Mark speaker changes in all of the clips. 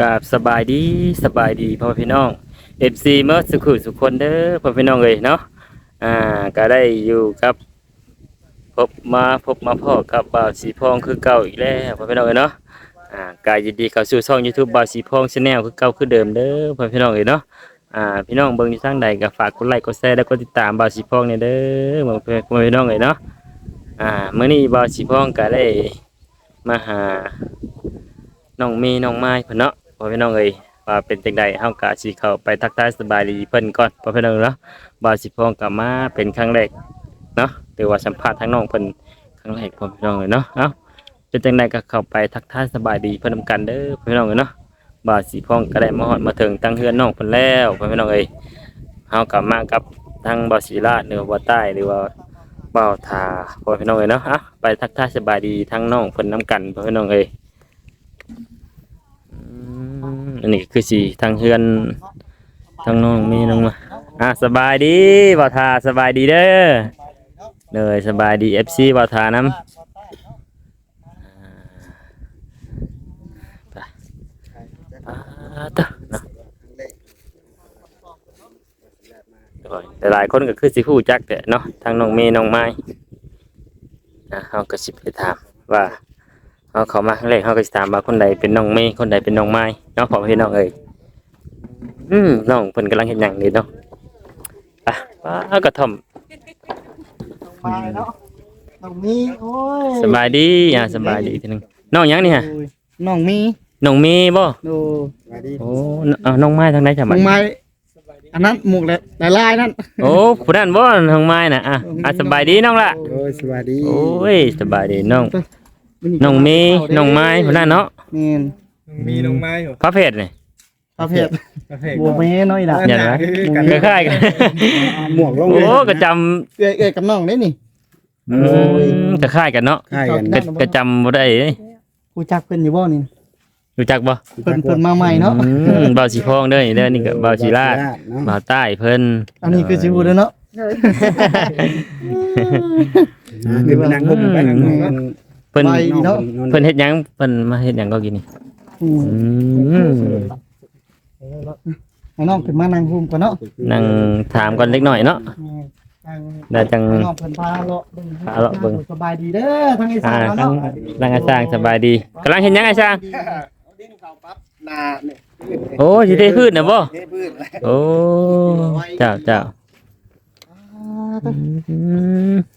Speaker 1: กับสบายดีสบายดีพ่อพี่น้อง FC เมื่อสุขุสุขคนเด้อพ่อพี่น้องเอ้ยเนาะอ่าก็ได้อยู่กับพบมาพบมาพ่อกับบ่าวสีพองคือเก่าอีกแล้วพ่อพี่น้องเอ้ยเนาะอ่ากายยินดีเข้าสู่ช่อง YouTube บ่าวสีพอง Channel คือเก่าคือเดิมเด้อพ่อพี่น้องเอ้ยเนาะอ่าพี่น้องเบิ่งอยู่ทางใดก็ฝากกดไลค์กดแชร์แล้วก็ติดตามบ่าวสีพองเนี่ยเด้อพ่อพี่น้องเอ้ยเนาะอ่ามื้อนี้บ่าวสีพองก็ได้มาหาน้องเมย์น้องไม้เพิ่นเนาะ อพี่น้องเอ้ยว่าเป็นจังใดเฮาก็สิเข้าไปทักทายสบายดีเพิ่นก่อนพ่อพี่น้องเนาะบ่าสิพ้องกลับมาเป็นครั้งแรกเนาะหรือว่าสัมภาษณ์ทางน้องเพิ่นครั้งแรกพ่อพี่น้องเอ้ยเนาะเอ้าเป็นจังใดก็เข้าไปทักทายสบายดีเพิ่นนำกันเด้อพ่อพี่น้องเอ้ยเนาะบ่าสิพ้องก็ได้มาฮอดมาถึงตั้งเฮือนน้องเพิ่นแล้วพ่อพี่น้องเอ้ยเฮากลับมากับทางบ่าวศิลาหรือว่าบ่าใต้หรือว่าบาทาพ่อพี่น้องเอ้ยเนาะอ้าไปทักทายสบายดีทั้งน้องเพิ่นนำกันพ่อพี่น้องเอ้ย อันนี้คือสีทางเฮือนทางน้องมีน้องมาอะสบายดีบ่าวทาสบายดีเด้อเลยสบายดี FC บ่าวทาน้ำอ่าไปอ่าตะเนาะโอ้ยแต่หลายคนก็คือสิฮู้จักแต่เนาะทางน้องเมย์น้องไม้นะเฮาก็สิไปถามว่าเขาเขามาครั้งแรกเขาก็สิถามว่าคนใดเป็นน้องเมย์คนใดเป็นน้องไม้ เนาะพ่อพี่น้องเอ้ยอืมน้องเพิ่นกำลังเฮ็ดหยังนี่เนาะไปป้ากระท่อม
Speaker 2: มาเนาะน้องมีโอ้ย
Speaker 1: สบายดีอ่าสบายดีทีหนึงน้องหยังนี่ฮะ
Speaker 2: โอ้ยน้องมี
Speaker 1: น้องเมย์บ่
Speaker 2: ดู
Speaker 1: โอ้เอาน้องไม้ทางไหนจ้ะ
Speaker 2: น้
Speaker 1: บั
Speaker 2: อ
Speaker 1: ด
Speaker 2: งไม้อันนั้นหมวกและลายๆนั่น
Speaker 1: โอ้ผู้นั้นบ่น้องไม้น่ะอะอะสบายดีน้องล่ะ
Speaker 2: โอ้ยสวัสดี
Speaker 1: โอ้ยสบายดีน้องน้องเมย์น้องไม้ผู้นั้นเนาะ
Speaker 2: แม่น
Speaker 3: มีลงไม้อยู่
Speaker 1: พระเพชรนี่
Speaker 2: ประเภท
Speaker 3: ประเภท
Speaker 2: บัวเมน้อยล่ะ
Speaker 1: อย่างไรคล้ายๆกัน
Speaker 2: หมวกลง
Speaker 1: โอ้ก็จำ
Speaker 2: เอ้ยเอ้ยกับน้องได้นี่
Speaker 1: อืมก็คล้ายกันเนาะ
Speaker 2: ใช่กัน
Speaker 1: ก็ก็จำบ่ได้เด้
Speaker 2: กูจักเพิ่นอยู่บ่นี่
Speaker 1: รู้จักบ่
Speaker 2: เพิ่นเพิ่นมาใหม่เนาะ
Speaker 1: อืมบ่าวสีพองเด้อนี่เด้อนี่ก็บ่าวสีลาดบ่าวใต้เพิ่น
Speaker 2: อันนี้คือสิฮู้เด้อเนาะ
Speaker 4: คือมันนั่งงุ่มไปนั่งงุ่มกัน
Speaker 1: เพิ่น
Speaker 2: ไปดีเนาะ
Speaker 1: เพิ่นเฮ็ดหยังเพิ่นมาเฮ็ดหยังก็กินนี่
Speaker 2: อืม
Speaker 1: อืม
Speaker 2: ให้น้องขึ้นมานั่งรุมก่อนเนาะ
Speaker 1: นั่งถามก่อนเล็กน้อยเนาะ
Speaker 2: นั่ง
Speaker 1: ได้จัง
Speaker 2: น้องเพิ่นพาเลาะเบิ่ง
Speaker 1: พาเลาะเบิ่ง
Speaker 2: สบายดีเด้อทั้งอี
Speaker 1: อ่า
Speaker 2: สาน
Speaker 1: ทั้ง
Speaker 2: เนาะ
Speaker 1: ร่างอาจารย์สบายดีกำลังเฮ็ดหยังอาจารย์
Speaker 4: ดิ้นเข่าปั๊บนาเนี่ย
Speaker 1: โอ้สิได้พืชน่ะบ่
Speaker 4: เทพืช
Speaker 1: โอ้เจ้าเจ้า
Speaker 2: อ่า
Speaker 1: อืม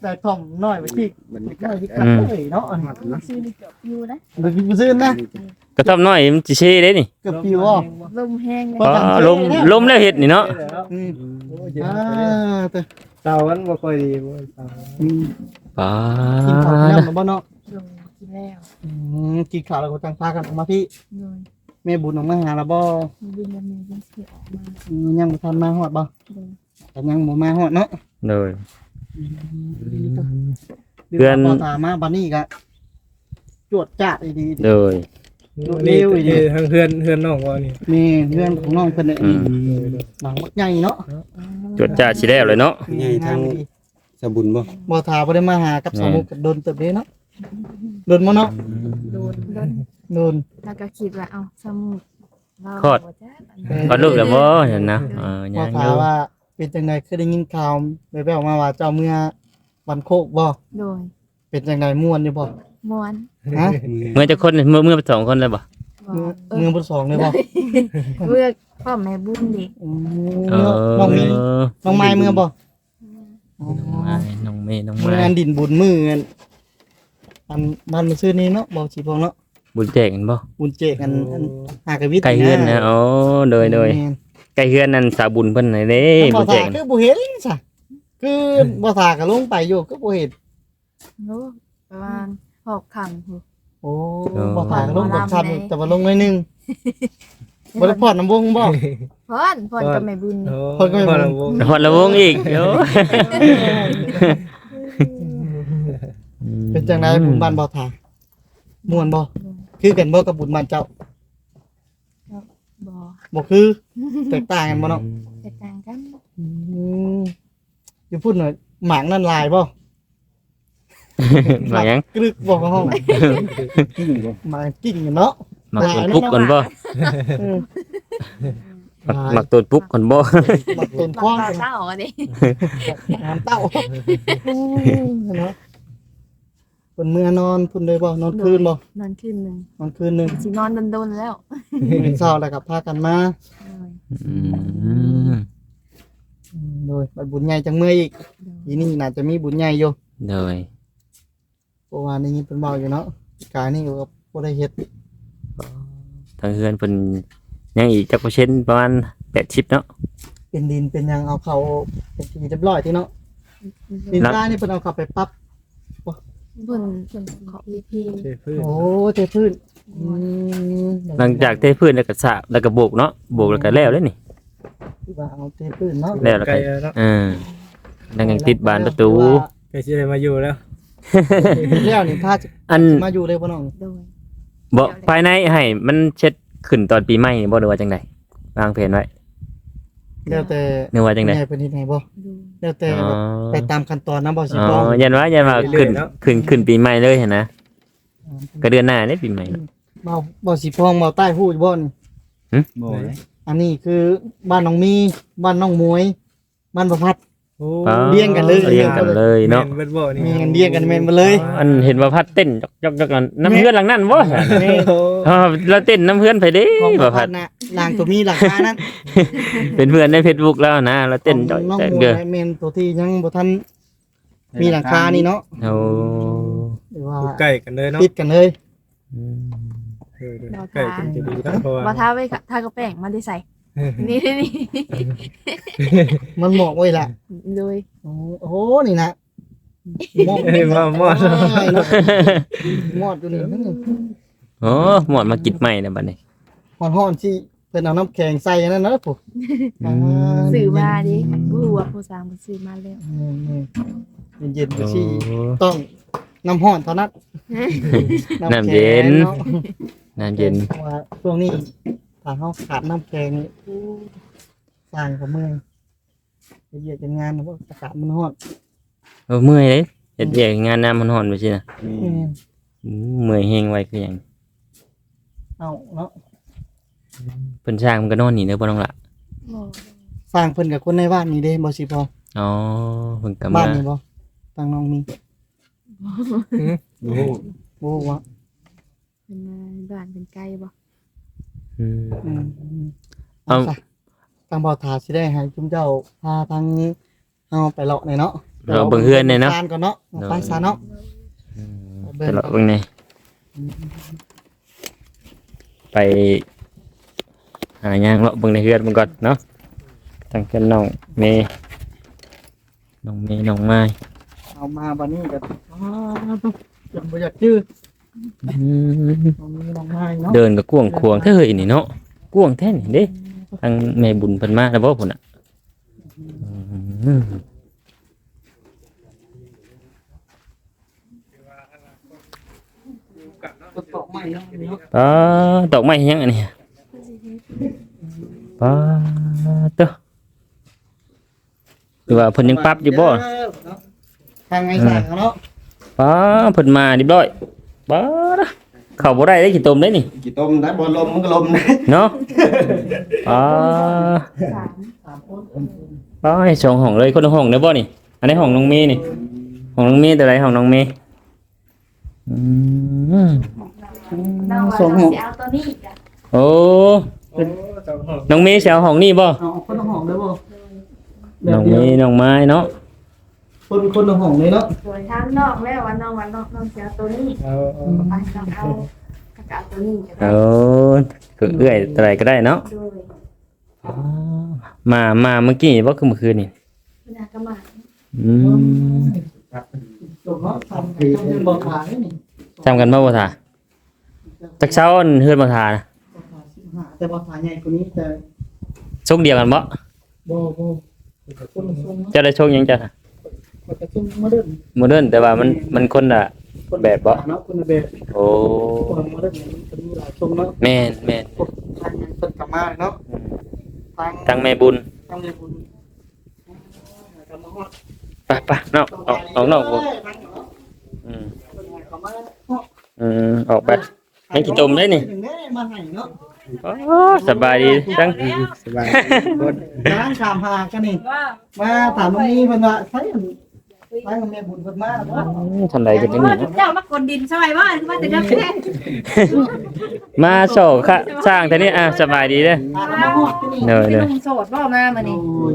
Speaker 2: แต่ถ่อมน้อยไปที่
Speaker 4: บรรยา
Speaker 2: น้
Speaker 4: กา
Speaker 2: อย
Speaker 4: ศ
Speaker 2: ที่กันเลยเนาะอันนี้
Speaker 5: ซื้อนี่เกือบปิวนะ
Speaker 2: เดี๋ยวกินซื้อนะ
Speaker 1: กระท่อมน้อยมันสิเช่เด้นี่
Speaker 2: เกือบปิวอะ
Speaker 5: ลมแห้งเลย
Speaker 1: อ๋อลมลมแล้วเฮ็ดนี่เนาะ
Speaker 2: อืม
Speaker 3: โอ้ย
Speaker 2: อ่าแต่
Speaker 3: เตามันบ่ค่อยดีบ่เตา
Speaker 2: อืม
Speaker 1: ป้า
Speaker 2: กินข้าวกินน้ำมาบ่เนาะ
Speaker 5: ลงกินแล้ว
Speaker 2: อืมกินข้าวแล้วก็จังพากันออกมาพี่
Speaker 5: โดย
Speaker 2: แม่บุญออกมาหาแล้วบ่
Speaker 5: มีบินดำเนินยังเสียออกมา
Speaker 2: อืมยังบ่ทันมาฮอดบ่
Speaker 5: โดย
Speaker 2: แต่ยังบ่มาฮอดเนาะ
Speaker 1: โดย
Speaker 2: เดื
Speaker 1: เพื่
Speaker 2: อ
Speaker 1: อน
Speaker 2: นพอตามมาบัดนี้ก็จวดจ้าดดี
Speaker 1: โดย
Speaker 3: นี่นี่ทางเพื่อนเพื่อนน้องว่านี่
Speaker 2: ๆนี่เพื่อนของน้องเพิ่นเนี่ย
Speaker 1: อืม
Speaker 2: หลังบักใหญ่เนาะ
Speaker 1: จดจ้าสิแล้วเลยเนาะ
Speaker 4: ใหญ่ทางสบุญบ่
Speaker 2: บ่ทาบ่ได้มาหากับสาวมุกกับโดนเติบเด้เนาะโดนบ่เนาะ
Speaker 5: โดนโดน
Speaker 2: โดน
Speaker 5: แล้วก็คิดว่าเอาสมุดเรา
Speaker 1: คลอด
Speaker 5: บ่จ้า
Speaker 1: ก็ลูกแล้วบ่เห็นนะเออ
Speaker 2: พ
Speaker 1: ยั
Speaker 2: อง
Speaker 1: อ
Speaker 2: ถาม
Speaker 1: ยู่
Speaker 2: ว่า เป็นจังไดคือได้ยินข่าวแว่วๆมาว่าเจ้าเมื่อวันโคกบ่
Speaker 5: โดย
Speaker 2: เป็นจังไดม่วนอยู่บ่
Speaker 5: ม้วน
Speaker 2: ฮะ
Speaker 1: เมื่อจะคนเมื่อเมื่อสองคนเลยบ่
Speaker 5: บ่
Speaker 2: เมื่อ
Speaker 5: เออ
Speaker 2: เมืองบ่สองเลยบ่
Speaker 5: เมื่อพ่อแม่บุญดิ
Speaker 2: อื
Speaker 1: เอ
Speaker 2: ม
Speaker 1: อ
Speaker 2: น้องมีน้องไม้เมืองบ่
Speaker 1: น้องไม้น้องเมย์น้อง
Speaker 2: มือ
Speaker 1: ไม้
Speaker 2: งานดินบุญมือเงินอันบ้านมันซื้อนี่เนาะบ่สิพองเนาะ
Speaker 1: บุญแจกกันบ่
Speaker 2: บุญเจกอันอันหากะวิทย์
Speaker 1: ไก่เฮือนนะโอ้โดยโดย
Speaker 2: แม่น
Speaker 1: ไก่เฮือนนั่นสาบุญเพิ่นไหนเด้
Speaker 2: บ่
Speaker 1: บุญแจ
Speaker 2: ทากคือบ่เห็นซะคือบ่ทาก็ลงไปอยู่คือบ่เห็น
Speaker 5: โน้ประมาณหกคำพู
Speaker 2: โอ้บ่ทาก็ลงกับชันแต่ว่าลงหน่อยหนึงบ่ได้พอดน้ำวงบ่
Speaker 5: พ่อนพ่อนกับแม่บุญ
Speaker 3: โอ้
Speaker 2: เพิ่นก็ไม่
Speaker 3: พอ
Speaker 2: บ่น
Speaker 3: ละวง
Speaker 1: ฮอดละวงอีกโอ้
Speaker 2: เป็นจังไดบุญบ้านบ่ทาม่วนบ่คือกันบ่กับบุญบ้านเจ้า
Speaker 5: บ่
Speaker 2: บ่คือ แตกต่างกันบ่เนาะ
Speaker 5: แตกต่างกัน
Speaker 2: อืมอยู่พูดหน่อยหมางนั่นลายบ่
Speaker 1: มาหยัง
Speaker 2: กรึกบ่เข้าห้อง
Speaker 4: กิ้งบ่
Speaker 2: หมางกิ่งเนาะ
Speaker 1: หมักต้นปุ๊กก่อนบ่
Speaker 2: อืม
Speaker 1: หมักหมักต้นปุ๊กก่อนบ่
Speaker 2: บักต้น
Speaker 5: หลั
Speaker 2: ค้อน
Speaker 5: บตาเต้าอันนี้
Speaker 2: น้ำเต้าเนาะเพิ่นเมื่อนอนเพิ่นเลยบ่นอนคืนบ่
Speaker 5: นอนคืนหนึง
Speaker 2: นอนคืนหนึง
Speaker 5: สินอนโดนๆแล้ว
Speaker 2: เป็นเช้าแล้วก็พากันมา
Speaker 1: อืม
Speaker 2: โดยบัดบุญใหญ่จังเมื่ออีกทีนี้น่าจะมีบุญใหญ่อยู่
Speaker 1: โดย
Speaker 2: เพราะว่านี่เพิ่นเว้าอยู่เนาะกายนี่ก็บ่ได้เฮ็ด
Speaker 1: ทางเฮือนเพิ่นยังอีกจักเปอร์เซ็นต์ประมาณ80เนาะ
Speaker 2: เป็นดินเป็นหยังเอาเข้าเป็นที่เรียบร้อยที่เนาะดินกายนี่เพิ่นเอาเข้าไปปรับ
Speaker 5: เพิ่นเพิ่นขอวิธี
Speaker 3: เทพื้น
Speaker 2: โอ้เทพื้นอืม
Speaker 1: หลังจากเทพื้นแล้วก็สระแล้วก็โบกเนาะโบกแล้วก็แล้วเลยนี่
Speaker 2: ว่าเอาเทพื้นเนาะ
Speaker 1: แล้วแล้ว
Speaker 3: ไกล
Speaker 1: ก็
Speaker 3: แล้วเนาะ
Speaker 1: เออแล้วยังติดบานประตู
Speaker 3: ไกลสิได้มาอยู่แล้ว
Speaker 2: แล้วนี่ถ้าจะ
Speaker 1: อัน
Speaker 2: มาอยู่เลยบ่น้อง
Speaker 5: โดย
Speaker 1: บ่ภายในให้มันเช็ดขึ้นตอนปีใหม่นี่บ่หรือว่าจังไดวางแผนไว้
Speaker 2: แล้วแต่
Speaker 1: นึกว่าจังได
Speaker 2: ใหญ่เพิ่นเฮ็ดให้บ่
Speaker 5: ดู
Speaker 2: แล้วแต่
Speaker 1: อ๋อ
Speaker 2: ไปตามขั้นตอนนะบ่สิ
Speaker 1: อ๋
Speaker 2: บ่
Speaker 1: อยันว่ายันว่าขึ้นขึ้นขึ้นปีใหม่เลยเห็นนะก็เดือนหน้าเด้ปีใหม่
Speaker 2: บ่บ่สิพองบ่ใต้ฮู้อยู่บ่นี่
Speaker 4: บ่
Speaker 2: อันนี้คือบ้านน้องมีบ้านน้องมวยบ้านประพัด
Speaker 3: โอ้
Speaker 1: อ๋อ
Speaker 2: เลี้ยงกันเลย
Speaker 1: เลี้ยงกันเลยเนาะ
Speaker 3: แม่เบิดบ่นี่
Speaker 2: มีกันเรียกกันแม่นบ่เลย
Speaker 1: อันเห็นว่าพัดเต้นยกยกๆๆกันน้ำเพื่อนหลังนั้นบ่
Speaker 2: แม่
Speaker 3: โอ้
Speaker 1: อ๋อเราเต้นน้ำเพื่อนไปเด้
Speaker 2: ของป
Speaker 1: บ่
Speaker 2: ระ
Speaker 1: พั
Speaker 2: พั
Speaker 1: ด
Speaker 2: ดน่ะลางตัวมีหลังคานั้น
Speaker 1: เป็นเพื่อนใน Facebook แล้วนะเราเต้น
Speaker 2: ข
Speaker 1: จ้
Speaker 2: อ
Speaker 1: องย
Speaker 2: น้อง
Speaker 1: แต่
Speaker 2: มว
Speaker 1: เด้อย
Speaker 2: แม่นตัวที่ยังบ่ทันมีหลังคานี่เนาะ
Speaker 1: โอ้
Speaker 2: หรือว่า
Speaker 3: อยู่ใกล้กันเลยเนาะ
Speaker 2: ติดกันเลย
Speaker 1: อืม
Speaker 3: เออๆใกล้กันจะดีนะเพราะว่า
Speaker 5: บ่ทาไว้ค่ะทากระแป้งมาได้ใส่ นี่นี่
Speaker 2: มันเหมาะไว้ล่ะ
Speaker 5: โดย
Speaker 2: โอ้โหนี่นะหมอก
Speaker 3: เอ้ยมามอด
Speaker 2: หมอดอยู่นี่นั่นนี่
Speaker 1: โอ้หมดมากิดใหม่นะบัดนี้
Speaker 2: ฮ้อนๆที่เพิ่นเอาน้ำแข็งใส่อันนั้นนะปุ๊
Speaker 1: อืม
Speaker 5: สื่อมาดิผู้ว่าผู้สร้างผู้ซื้อมาแล้ว
Speaker 2: เย็นๆไป
Speaker 1: โอ้
Speaker 2: สิต้องน้ำห้อนเท่านั้น
Speaker 1: น้ำเย็น
Speaker 2: แข็งาะ
Speaker 1: น้ำเย็น
Speaker 2: พราะว่าช่วงนี้ ถ้าเขาขาดน้ำแข็งนี่สร้างกับเมืองไปเยียดกันงานเพราะอากาศมันร้อน
Speaker 1: เออเมื่อยเลยเฮ็ดเวียกงานน้ำมันร้อนไปสินะ
Speaker 2: อืม
Speaker 1: อืมเมื่อยแฮงไว้คือหยัง
Speaker 2: เอาเนาะ
Speaker 1: เพิ่นสร้างมันก็นอนนี่เด้อบ่ต้องละ
Speaker 5: บ่
Speaker 2: สร้างเพิ่นกับคนในบ้านนี่เด้บ่สิพอ
Speaker 1: อ๋อเพิ่นก็
Speaker 2: บ้า
Speaker 1: มา
Speaker 2: นนี่บ่ตังน้องมี
Speaker 4: โอ้
Speaker 2: บ่ว่า
Speaker 5: เป็นมาบ้านเป็นไกลบ่
Speaker 1: อืม
Speaker 2: อืม
Speaker 1: เอา
Speaker 2: เอาซะทางบ่าวถาสิได้ให้จุมเจ้าพาทางเฮาไปเลาะหน่อยเนาะ
Speaker 1: เราเบิ่งเฮือนเนี่ยเนาะ
Speaker 2: ทานก่อนเนาะไปซะเนาะ
Speaker 1: อืมไปเลาะเบิ่งนี่ไปหาหยังเลาะเบิ่งในเฮือนมันก่อนเนาะตั้งแต่น้องเมย์น้องเมย์น้องไม้
Speaker 2: เอามาบัดนี้ก็อ้าวจนบ่อยากชื่อ
Speaker 1: อืม
Speaker 2: น้องมีน้องไม้เนาะ
Speaker 1: เดินก็กวางควางเท่าเฮ้ยนี่เนาะกวางแท้นี่เด้ทางแม่บุญเพิ่นมาแล้วบ่พุ่นน่ะอืม
Speaker 2: ต้นตอกไม้เนาะนี่เนาะ
Speaker 1: ป้าดอกไม้เฮ็ดหยังอันนี้ป้าเต้อหรือว่าเพิ่นยังปรับอยู่บ่
Speaker 2: ทางไงสร้างเนาะ
Speaker 1: ป้าเพิ่นมาเรียบร้อย ป้าดะเข้าบ่ได้ได้ขี้ตมได้นี่
Speaker 4: กี่ต้มนะบ่ลมมันก็ลมนะ
Speaker 1: เนาะป้า
Speaker 5: สาม
Speaker 1: ป้าให้สองห้องเลยคนละห้องเด้อบ่นี่ อันนี้ห้องน้องเมย์นี่ห้องน้องเมย์แต่ไรห้องน้องเมย์อืม
Speaker 5: เราว่าเราสิเอาตัวนี้จ้ะ
Speaker 1: โอ้
Speaker 3: โอ้สองห้อง
Speaker 1: น้องเมย์สิเอาห้องนี่บ่
Speaker 2: เอาคนละห้องเลยบ่
Speaker 1: น้องเมย์น้องไม้เนาะ
Speaker 2: คนคนละห้องเลยเนาะ
Speaker 5: สวยทางนอกแล้ววันนอกวันนอกน้องสิเอาตัวนี้
Speaker 3: เอาเอา
Speaker 5: ไปต้องเอากระกาตัวนี้จะได้
Speaker 1: โอ้คือเอื้อยอะไรก็ได้เนาะ
Speaker 5: โดย
Speaker 1: อ๋อมามาเมื่อกี้บ่คือเมื่อคืนนี่
Speaker 5: คุณอากระหมา
Speaker 1: อืม
Speaker 2: ตัวเนาะทำให้ต้องเป็นบ่ขายนี่
Speaker 1: จำกันบ่บ่ท่าจักเช้าอันเฮือนบ่ท่านะ
Speaker 2: บ่ขาย15แต่บ่ขายใหญ่กว่านี้แต่
Speaker 1: ชกเดียวกันบ่
Speaker 2: บ่บ่คนละทรงเนาะ
Speaker 1: เจะได้ชกหยังจ้ะ
Speaker 2: มันก็ทรงโมเดิร์น
Speaker 1: โมเดิร์นแต่ว่ามันมันคนละแบบบ่
Speaker 2: เนาะคนละแบบ
Speaker 1: โอ้
Speaker 2: คนโมเดิร์นมันจะมีหลายทรงเนาะ
Speaker 1: แม่นแม่น
Speaker 2: ทางยังเพิ่นกลับมาเนาะทาง
Speaker 1: ตั้งแม่บุญ
Speaker 2: ทางในบุญกลับมาฮอด
Speaker 1: ไปไปนอกออกออกนอกบ่อืม
Speaker 2: เข้ามา
Speaker 1: อืมออกไปยังกี่ตมได้นี่
Speaker 2: ถึงได้มาให้เนาะ
Speaker 1: โอ้สบายดีจัง
Speaker 3: สบายบน
Speaker 2: ร้านถามหากันนี่
Speaker 5: ว่า
Speaker 2: มาถามตรงนี้เพิ่นว่าใช่ ใช่กับแม่บุญเพิ่นมาแล้วว่า
Speaker 1: อืมทันใดกันจังนี่เนาะ
Speaker 5: เจ้ามากดดินใช่ไหมว่ามาแต่น้ำแข็ง
Speaker 1: มาโศกค่ะสร้างแต่นี่อะสบายดีเด้อ
Speaker 2: ถามมาฮอดกันนี่
Speaker 1: เนย
Speaker 5: เป็น
Speaker 1: เด้อ
Speaker 5: หนุ่มโสดบ่มามานี่
Speaker 2: โอ้ย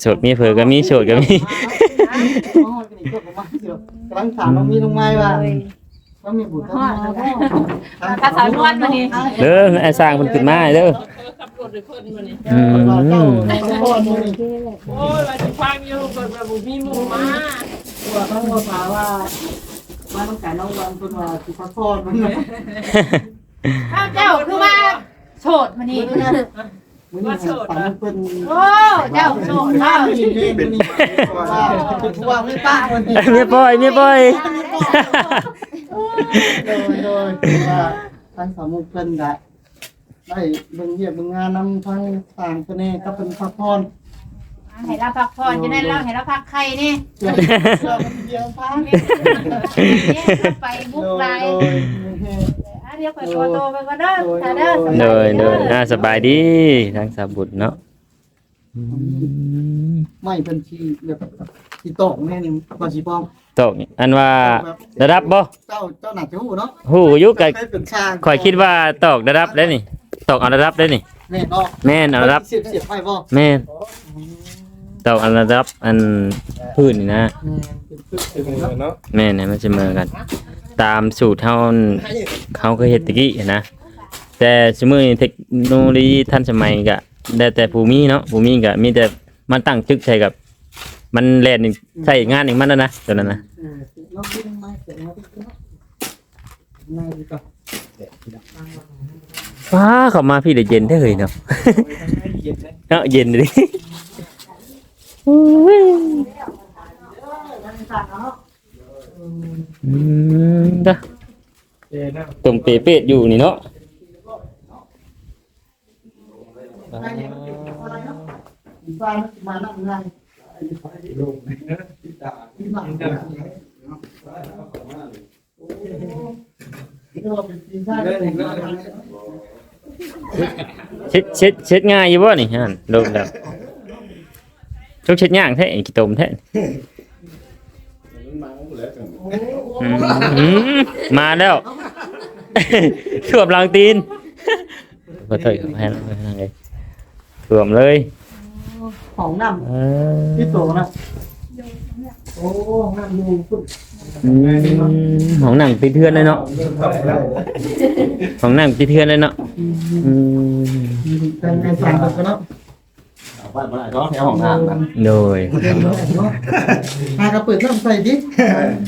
Speaker 1: โสดมีเผือก็มีโสดก็มี
Speaker 2: มาฮอดกันนี่ก็มาเดี๋ยวกำลังถามน้องมีน้องไม้ว่า ว่ามีบุญเพิ่นมาบ่
Speaker 5: ภาษานวลมานี่
Speaker 1: เด้อไอ้สร้างเพิ่นขึ้นมาเด้ออื
Speaker 2: เจ้ามในพ่อมื้อ
Speaker 6: โอ้ยว่าสิฟังอยู่เปิดว่าบ่มีหมู่มา
Speaker 2: ว่าต้องมาถามว่ามาต้องการน้องวันเพิ่นว่าสิพักผ่อนมัน
Speaker 5: ข้าวเจ้าคือว่าโสดมานี่
Speaker 2: มื้อนี้ถามเพิ่น
Speaker 5: โอ้เจ้าโสด
Speaker 2: ข้า
Speaker 5: เนาะ
Speaker 2: วนี่เพิ่นนี่ว่าเป็นผู้ว่าไม่ป้าเพิ่นนี่
Speaker 1: เมียปล่อยเมียปล่อย
Speaker 2: โดยโดยว่าทางสามมุกเพิ่นได้ได้เบิ่งเยี่ยมเบิ่งงานนำทางต่างประเทศกับเป็นพักผ่อน
Speaker 5: ให้เราพักผ่อนจะได้เราให้เราพักไข่นี่
Speaker 2: เพื่อเพื่อมันเดียวพัก
Speaker 5: ไปบุก
Speaker 2: โด
Speaker 5: ไล
Speaker 2: ย
Speaker 5: น์
Speaker 2: โดย
Speaker 5: อะเดี๋ยวไปขอตัวไปก่อนเด้อจ้าเด้อ
Speaker 1: โดยโดยอ่าสบายดีทางสาบุตรเนาะอืม
Speaker 2: ไม่เพิ่นสิแบบสิตอกแม่นี่ว่าสิป้อง
Speaker 1: ตกอันว่าระดับบ่
Speaker 2: เจ้าเจ้าหนักจะฮู้เนาะ
Speaker 1: ฮู้อยู่กับ
Speaker 2: เคยเป็นช่าง
Speaker 1: ข่อยคิดว่าตกระดับได้นี่ตกเอาระดับได้นี่
Speaker 2: แม่นบ่
Speaker 1: แม่นเอาระดับ
Speaker 2: เสียบเสียบไฟบ่
Speaker 1: แม่นตกเอาระดับอันพื้นนี่นะ
Speaker 2: แม่เป็นปึ๊ก
Speaker 3: ถึงเนาะ
Speaker 1: แม่นเนี่ยมันจะเหมือนกัน ตามสูตรเฮาเขาเคยเฮ็ดตะกี้นะแต่สมมุติเทคโนโลยีทันสมัยก็ได้แต่ผู้มีเนาะผู้มีก็มีแต่มันตั้งจึกใส่กับ มันแล่นใส่งานอีกมันแล้วนะตัวนั้นนะ
Speaker 2: เออลองดูไม้เสียงมาดิเนาะนายดีกว่า
Speaker 1: ฟ้าเข้ามาพี่ได้เย็นได้อเลยเนาะเนาะเย็นดิ อืมเด้อ
Speaker 3: เอ็นะ
Speaker 1: ตุ่มเปเปดอยู่นี่เนาะ
Speaker 2: บ้านมานั่งง่ายที่บ้านนี่ก็เป็นทีมชาติได้เลยนะ
Speaker 1: เช็ดเช็ดเช็ดง่ายอยู่บ่นี่ฮะโดนแล้วชกเช็ดย่างแท้ไอ้ขี้ตมแท้ อืมอืมมาแล้วท่วมหลังตีนบ่เถอยให้ให้ให้เลยท่วมเลย
Speaker 2: ของน้
Speaker 1: เอำอ
Speaker 2: ที่โตนะโอ้น้ำดูสุด
Speaker 1: อืมของหนังติดเทือนเลยเนาะของหนังติดเทือนเลยเนาะอืม
Speaker 2: เป็นเป็นสามกันเนาะ
Speaker 4: บ้านบ้านเขาแถวห้องน้ำนะ
Speaker 1: โดย
Speaker 2: เป็นเนาะหากระเปิดน้ำใส่ดิ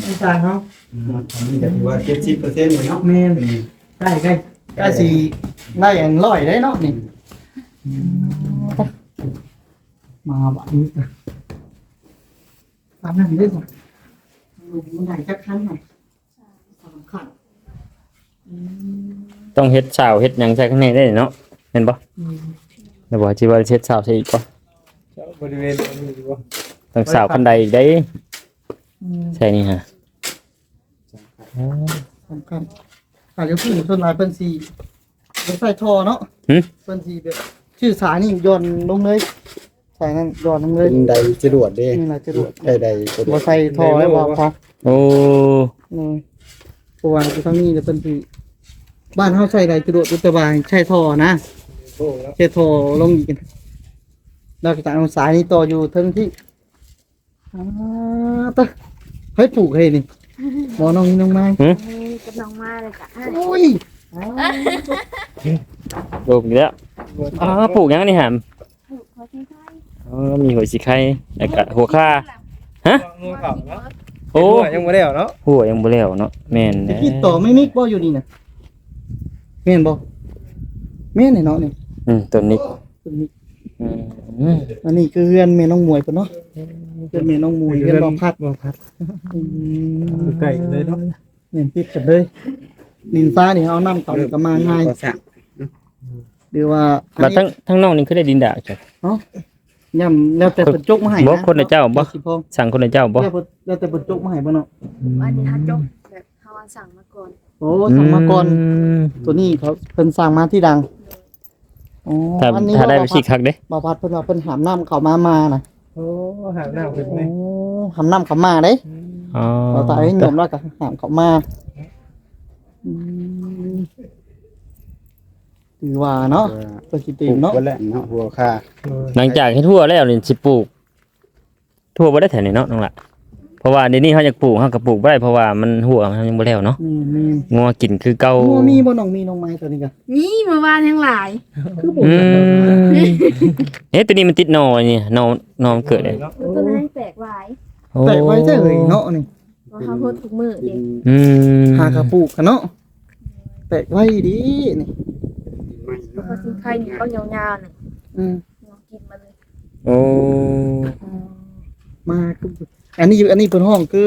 Speaker 2: เป็นสามเขาจะ
Speaker 4: ถือว่าเจ็ดสิบเปอร์เซ็นต์เลยเนาะ
Speaker 2: แม่ใกล้ใกล้ใกล้สี่ไล่อันร้อยได้เนาะนี่มาบ้านนี้ตามนั้นได้สิมันใหญ่จักคันหน่อยสามคัน
Speaker 1: ต้องเฮ็ดสาวเฮ็ดหยังใส่ข้างในได้เนาะเห็นบ่แล้วบอกจิว่าเฮ็ดสาวใส่อีกบ่
Speaker 3: บริเวณนี้ดีบ่
Speaker 1: ต้องสาวคันใดได้ใช่นี่ฮะ
Speaker 2: สำคัญอาจจะพูดส่วนหลายเป็นสีเป็นใส่ท่อเนาะ
Speaker 1: หึ
Speaker 2: เป็นสีแบบชื่อสายนี่ย้อนลงเลยสายนั้นย้อนลงเลย
Speaker 4: เป็นใดจรวดเด้
Speaker 2: นี่แหละจะดูด
Speaker 4: ใดใดจรว
Speaker 2: บ่
Speaker 4: ด
Speaker 2: ใส่ท่อไว้บ่พอ
Speaker 1: โอ้
Speaker 2: นี่เพราะว่าที่ทางนี้จะเป็นสีบ้านเฮาใส่ได้จะดูดอุตบายใช้ท่อนะ
Speaker 3: โอ้แล้ว
Speaker 2: ใช้ท่อลงอีก แล้วก็จะเอาสายนี้ต่ออยู่เทั้งที่อ่าตะให้ปลูกให้นี่บ่น้องนี่น้องไม้
Speaker 5: กับน้องมาเลยจ้ะ
Speaker 2: โอ้ย
Speaker 1: โดมอีกแล้วอ๋อปลูกหยังนี่หามอ๋อมีหัวสิไข่แล้วก็หัวค่า
Speaker 3: งูเข่าเนาะ
Speaker 1: โอ้
Speaker 3: ยังบ่ได้เนาะ
Speaker 1: หัวยังบ่แล้วเนาะแม่น
Speaker 2: ตะ
Speaker 1: นะ
Speaker 2: กี้ต่อไม่มิกบ่อยู่นี่น่ะแม่นบ่แม่นนี่เนาะนี่
Speaker 1: อืมต้นนี้
Speaker 2: ตัวนี้
Speaker 1: อืมอืม
Speaker 2: อันนี้คือเฮือนแม่น้องมวยปะเนาะเฮือนแม่น้องมวยเฮือนบ่พัด
Speaker 3: บ่พัด
Speaker 2: อืม
Speaker 3: ใกล้เลยเนาะ
Speaker 2: เนี่ยติดกันเลยดินฟ้านี่เอาน้ำต่ำก็มาง่าย
Speaker 4: ก็สะ
Speaker 2: หรือว่า
Speaker 1: บัดทั้งทั้งน้องนี่คือได้ดินดาจ้ะ
Speaker 2: ย่ำแล้วแต่เปิดจกมาให้
Speaker 1: บ่คนละเจ้าบ่
Speaker 2: สิพ่อ
Speaker 1: สั่งคนละเจ้าบ่
Speaker 2: แล้วเปิดแล้วแต่เปิดจกมาให้บ่เนาะ
Speaker 5: อันนี้ฮัจบแบบเขาสั่งมาก่อน
Speaker 2: โอ้สั่งมาก่อน
Speaker 1: ม
Speaker 2: ตัวนี้เขาเพิ่นสั่งมาที่ดัง อ๋อ
Speaker 1: ถ้า
Speaker 2: อันนี้
Speaker 1: ถ้าได้ไป
Speaker 2: บ่
Speaker 1: สิคักเด้
Speaker 2: บ่พัดเพิ่นว่าเพิ่นหามน้ำเข้ามามาน่ะ
Speaker 3: โอ้หาหน้าขึ้น
Speaker 2: โอ้
Speaker 3: เลย
Speaker 2: หามน้ำเข้ามาเด้
Speaker 1: อ๋อ
Speaker 2: เราตายให้หนุ่มแล้วก็หามเข้ามาอืมถือว่าเนาะปกติ
Speaker 4: ปลูก
Speaker 2: เนาะ
Speaker 4: ไว้แล้วเนาะหัวค่า
Speaker 1: หลังจากเฮ็ดทั่วแล้วนี่สิปลูก ทั่วบ่ได้แถวนี้เนาะน้องละ เพราะว่าเดี๋ยวนี้เขาอยากปลูกเขาก็ปลูกบ่ได้เพราะว่ามันหัวมันยังบ่แล้วเนาะ
Speaker 2: มีมี
Speaker 1: งัวกินคือเก่า
Speaker 2: งัวมีบ่น้องมีน้องไม้ตัวนี้ก็
Speaker 5: นี่เมื่อวานทั้งหลาย
Speaker 2: คือบ่
Speaker 1: อืมเอ๊ะตัวนี้มันติดหนอนี่หนอหนอมันเกิดเลย
Speaker 5: ต้นนั้นแตกหลาย
Speaker 1: โอ้
Speaker 2: แต่ไว้ใช่เอ่ยเนาะนี่
Speaker 5: เพราะเขาพูดทุกมือ
Speaker 4: ดิ
Speaker 5: เด็
Speaker 4: น
Speaker 5: ก
Speaker 1: อืม
Speaker 2: หากระปลูกกันเนาะแตกไว้ดีนี่
Speaker 4: ไม่
Speaker 5: เพราะสินค้านี่เขายาวๆน่ะ
Speaker 2: อืม
Speaker 5: ลองกินมาเลย
Speaker 1: โอ้
Speaker 2: มาคื ออันนี้อยู่อันนี้เป็นห้องคือ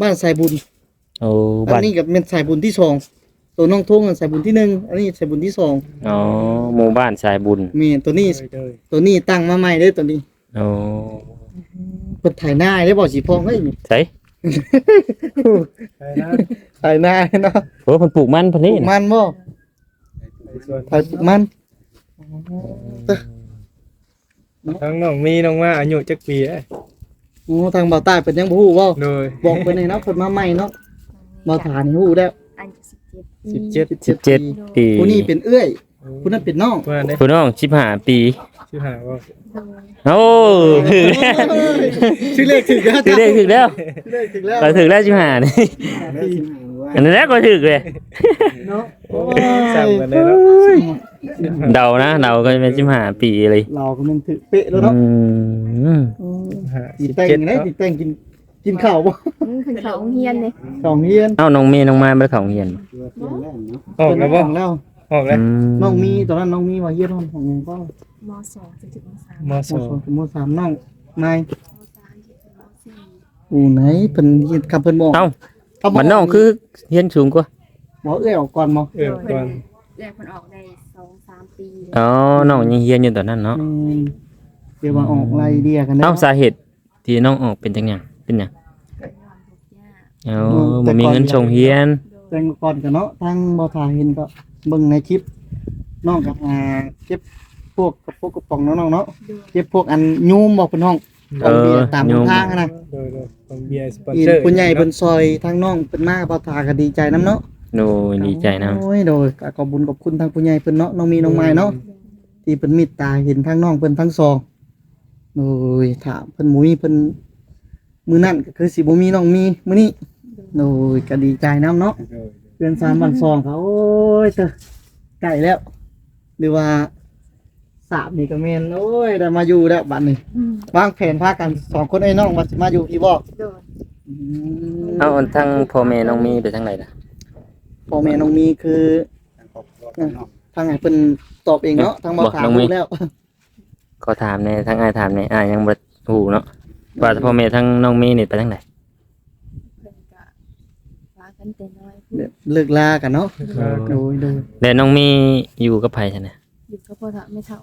Speaker 2: บ้านสายบุญ
Speaker 1: โอ้
Speaker 2: อั
Speaker 1: บ้าน
Speaker 2: นนี้กับเป็นสายบุญที่สองตัวน้องทงสายบุญที่หนึ่งอันนี้สายบุญที่สอง
Speaker 1: อ๋อหมู่บ้านสายบุญ
Speaker 2: เมีตัวนี้
Speaker 3: เลย
Speaker 2: ตัวนี้ตั้งมาใหม่เด้อตัวนี้
Speaker 1: โอ้
Speaker 2: เปิดถ่ายหน้าได้บอกสีพองเฮ้ยนี่
Speaker 1: ใช่
Speaker 3: ไปนะ
Speaker 2: ถ่ายหน้าเนาะ
Speaker 1: โอ้เพิ่นปลูกมันเพิ่น
Speaker 2: ปลู
Speaker 1: นี่
Speaker 2: กมันบ่
Speaker 3: ไปส่วน
Speaker 2: ถ่ายปลูกมัน
Speaker 3: ทั้งน้องมีน้องมาอายุจักปีแล้ว
Speaker 2: โอ้ทางบ่าวใต้เป็นยังบ่ฮู้บ่
Speaker 3: โดย
Speaker 2: บอกไปในเนาะเพิ่นมาใหม่เนาะบ่าวถานี่ฮู้แล้ว
Speaker 5: อันสิบเจ็ด
Speaker 3: สิบเจ็ด
Speaker 1: 17ปี
Speaker 2: ผู้นี้เป็นเอื้อยผู้นั้นเป็นน้อง
Speaker 3: ว่าเนี่ย
Speaker 1: ผู้น้อง15ปี
Speaker 3: ชื่อหาว่า
Speaker 1: โอ้ถึงแล้ว
Speaker 2: ชื่อเลขถึงแล้ว
Speaker 1: ถึงแล้วถึงแล้ว
Speaker 2: ชื่อเลขถึงแล้ว
Speaker 1: ก็ถึงแล้ว15นี่
Speaker 4: แล้วสิหาว่า
Speaker 1: อันนั้นแหละก็ถึงเลย
Speaker 2: เนาะโอ้
Speaker 3: สั่ง
Speaker 2: ย
Speaker 3: กันเลยเนาะ
Speaker 1: เดานะเดาก็เป็น15ปีเลย
Speaker 2: เราก็มันถือเป๊ะแล้วเนาะ
Speaker 1: อืม
Speaker 3: หา
Speaker 2: ติ
Speaker 3: สิ
Speaker 2: ด
Speaker 3: บ
Speaker 2: แต่ง
Speaker 3: เจ็ด
Speaker 2: ไง
Speaker 3: เนาะ
Speaker 2: ติดแต่งกินกินข้าวบ่
Speaker 5: อืมขึ้นเขาโรงเฮียนเลย
Speaker 2: ข้าวเฮียน
Speaker 1: เอ้าน้องเมย์น้องไม้ไปเขาโรงเรียน
Speaker 4: ตัวเพียงแรกเนาะ
Speaker 3: ออกแล้วบ่
Speaker 2: ของเรา
Speaker 3: ออกแล้ว
Speaker 2: น้องมีตอนนั้นน้องมีว่าเฮียนห้องของหยังก็
Speaker 5: มสองจนถึงมสาม
Speaker 3: ม
Speaker 2: ม
Speaker 3: สอง
Speaker 2: สองถึงมสามน้องนาย
Speaker 5: มสามจนถึงมสี่
Speaker 2: อูไหนเพิ่นเฮ็ดคำเพิ่นบอก
Speaker 1: เอ้า
Speaker 2: คำบ
Speaker 1: มันน้องคือเรียนสูงกว่า
Speaker 2: บ่เอ้ยออกก่อนบ่
Speaker 3: เออก่อน
Speaker 5: แรกมันออกได้สองสามปี
Speaker 1: อ๋อน้องยังเรียนอยู่ตอนนั้นเนาะ
Speaker 2: แม่นเดี๋ยวว่าออกไล่เดียกันได้
Speaker 1: เอ้าสาเหตุที่น้องออกเป็นจังหยังเป็นหยัง
Speaker 5: ย้อนทุกอย่าง
Speaker 1: อ๋อบ่มีเงินส่งเรียน
Speaker 5: โด
Speaker 2: แต่
Speaker 5: ย
Speaker 2: งก่อนกันเนาะทางบ่ทาเห็นก็เบิ่งในคลิปน้องกับอ่าเก็บพวกกับพวกกระป๋องเนาะน้องเนาะ
Speaker 5: โดย
Speaker 2: เก็บพวกอันยูมบอกเป็นห้อง
Speaker 1: เอ
Speaker 2: เอา
Speaker 1: อ
Speaker 2: เบียร์ตาม
Speaker 1: โยม
Speaker 2: ทางอะนะ
Speaker 3: โดยโดยของเบียร์สปอน
Speaker 2: อี
Speaker 3: เซอร์
Speaker 2: คุณใหญ่เป็นซอยทางน้องเป็นมาบ่ทาก็ดีใจน้ำเนาะ
Speaker 1: โอ้ยดีใจนะ
Speaker 2: โอ้ยโดยก็ขอบคุญขอบคุณทางผู้ใหญ่เพิ่นเนาะน้องมีน้องไม้เนาะที่เพิ่นเมตตาเห็นทางน้องเพิ่นทั้งสองโอ้ยถามเพิ่นหมุ้ยเพิ่นมื้อนั้นก็คือสิบ่มีน้องมีมื้อนี้โอ้ยก็ดีใจน้ำเนาะ
Speaker 4: โดย
Speaker 2: เดือนสามวันสองเขาโอ้ยเตอใกล้แล้ว หรือว่า สามนี่ก็แม่นโอ้ยได้มาอยู่แล้วบัดนี้
Speaker 5: อืม
Speaker 2: วางแผนพากันสองคนไอ้น้องว่าสิมาอยู่พี่บ่
Speaker 5: โดย
Speaker 2: อืม
Speaker 1: เอ้าทั้งพ่อแม่น้องมีไปทางไหนล่ะ
Speaker 2: พ่อแม่น้องมีคือ
Speaker 4: ทางครอบครัวของน้อง
Speaker 2: ทางไหนเพิ่นตอบเองเนาะทางบ่ถามรู้แล้ว
Speaker 1: ขอถามในทางอ้ายถามในอ้ายยังบ่ฮู้เนาะว่าพ่อแม่ทั้งน้องมีนี่ไปทางไหน
Speaker 5: เพิ่นก็ว่ากันแต่น้อย
Speaker 2: เลิกลากันเนาะโดยโดย
Speaker 1: แล้วน้องมีอยู่กับไผซั่นน่ะ
Speaker 5: อยู่กับพ่อเฒ่าไม่เท่า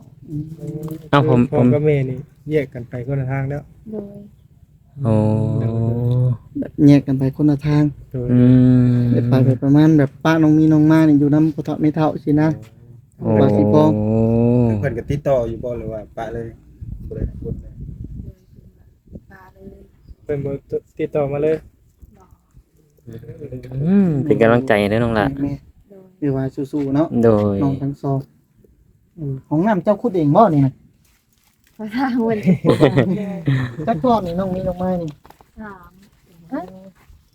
Speaker 1: เอ้าผม
Speaker 3: พ่
Speaker 1: ผ
Speaker 3: อ
Speaker 1: ม
Speaker 3: กับแม่นี่แยกกันไปคนละทางแล้ว
Speaker 5: โดย
Speaker 1: โอ้
Speaker 2: แบบแยกกันไปคนละทาง
Speaker 3: โดย
Speaker 1: อืม
Speaker 2: ไปไปแบบประมาณแบบป้าน้องมีน้องมานี่อยู่นำพ่อเฒ่าไม่เท่าสินะ
Speaker 1: โอ้
Speaker 2: ว่าสิพ่อ
Speaker 4: เพิ่นก็ติดต่ออยู่บ่หรือว่าปะเลยบ่ได้พูดเลย
Speaker 5: ปลาเลย
Speaker 3: เป็นบ่ติดต่อมาเลย
Speaker 1: อืมเป็นกำลังใจให้เด้อน้องล่ะ
Speaker 2: แม่
Speaker 5: โดย
Speaker 2: คือว่าสู้ๆเนาะ
Speaker 1: โดย
Speaker 2: น้องทั้งสองเออ ของน้ำเจ้าคุดเองบ่นี่นะ
Speaker 5: พระทางวัน
Speaker 2: จักทอดนี่น้องมีน้องไม้นี่
Speaker 5: สามเอ้ย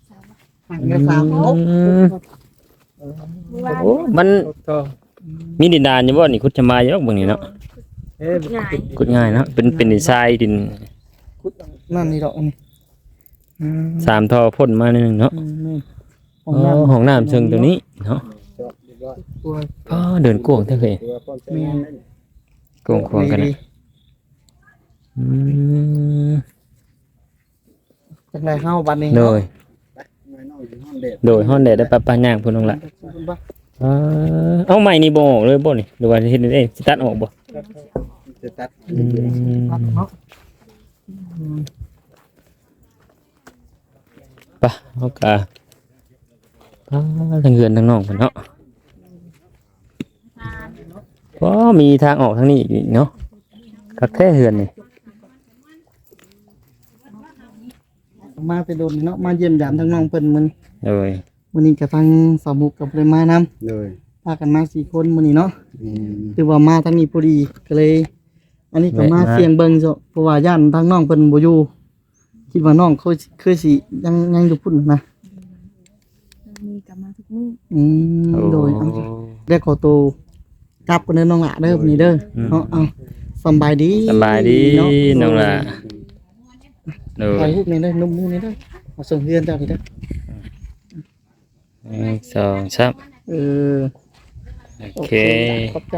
Speaker 5: สาม
Speaker 2: ห่างกันสามหก
Speaker 1: อืม
Speaker 5: เมื่อวาน
Speaker 1: โอ้มัน
Speaker 3: ต่อ
Speaker 1: มีดินดานอยู่บ่นี่คุดจะมาอยู่บ่นี่เนาะ
Speaker 3: เอ๊ะ
Speaker 5: ง่าย
Speaker 1: ขุดง่ายเนาะเป็นเป็นดินทรายดิน
Speaker 2: คุดนั่นนี่ดอกนี่อืม
Speaker 1: สามท่อพ่นมานิดนึงเนาะ
Speaker 2: อืมนี่
Speaker 1: อ๋อห้องน้ำเชิงตัวนี้เนาะ
Speaker 4: จบเรียบร้อย
Speaker 2: ตัว
Speaker 1: อ๋อเดินกวางเท่าเคย
Speaker 4: ตัวป้อนใช้งานได้นี่
Speaker 1: กวางควางกันนะอืม
Speaker 2: จังไรเฮาบัดนี้
Speaker 1: โดย
Speaker 4: ไว้น้องอยู่ห้องเด็ด
Speaker 1: โดยห้องแดดได้ปะปะย่างพุ่นลงละเออเอาใหม่นี่บ่ออกเลยบ่นี่หรือว่าเฮ็ดได้สิตัดออกบ่
Speaker 4: จะตัด
Speaker 1: อืม
Speaker 2: เนาะ
Speaker 1: ปะเฮาก็ป้าทั้งเฮือนทั้งน้องเพิ่นเนาะ ว้ามีทางออกทางนี้อีกเนาะคักแท้เฮือนนี่
Speaker 2: มาแต่โดนเนาะมาเยี่ยมยามทั้งน้องเพิ่นมื้อนี้
Speaker 1: โดย
Speaker 2: มื้อนี้ก็ทางสาวมุกกับเลยมานํ
Speaker 4: เลย
Speaker 2: พากันมาสี่คนมื้อนี้เนาะ
Speaker 4: อืม
Speaker 2: ถือว่ามาทางนี้พอดีก็เลย อันนี้ก็มาเสียงเบิ่งซะเพราะว่าย่านทางน้องเพิ่นบ่อยู่คิดว่าน้องเขาคือสิยังยังอยู่พุ่นนะ
Speaker 5: มีกลับมาทุกมื้อ
Speaker 2: อืมโดยเอาจ้ะได้ขอตัว กลับกันเด้อน้องละเด้อมื้อนี้เด้อเนาะเอาสำบายดี
Speaker 1: สำบายดี
Speaker 2: เนาะ
Speaker 1: น้องล่ะโด
Speaker 2: ถ่าย
Speaker 1: ย
Speaker 2: รูปนี่เด้อนุ่มมือนี่เด้อเอาส่งเพื่อนเจ้านี่เด้อ
Speaker 1: หนึ่งสองสาม
Speaker 2: เออ
Speaker 1: โอเค
Speaker 2: ขอบใจ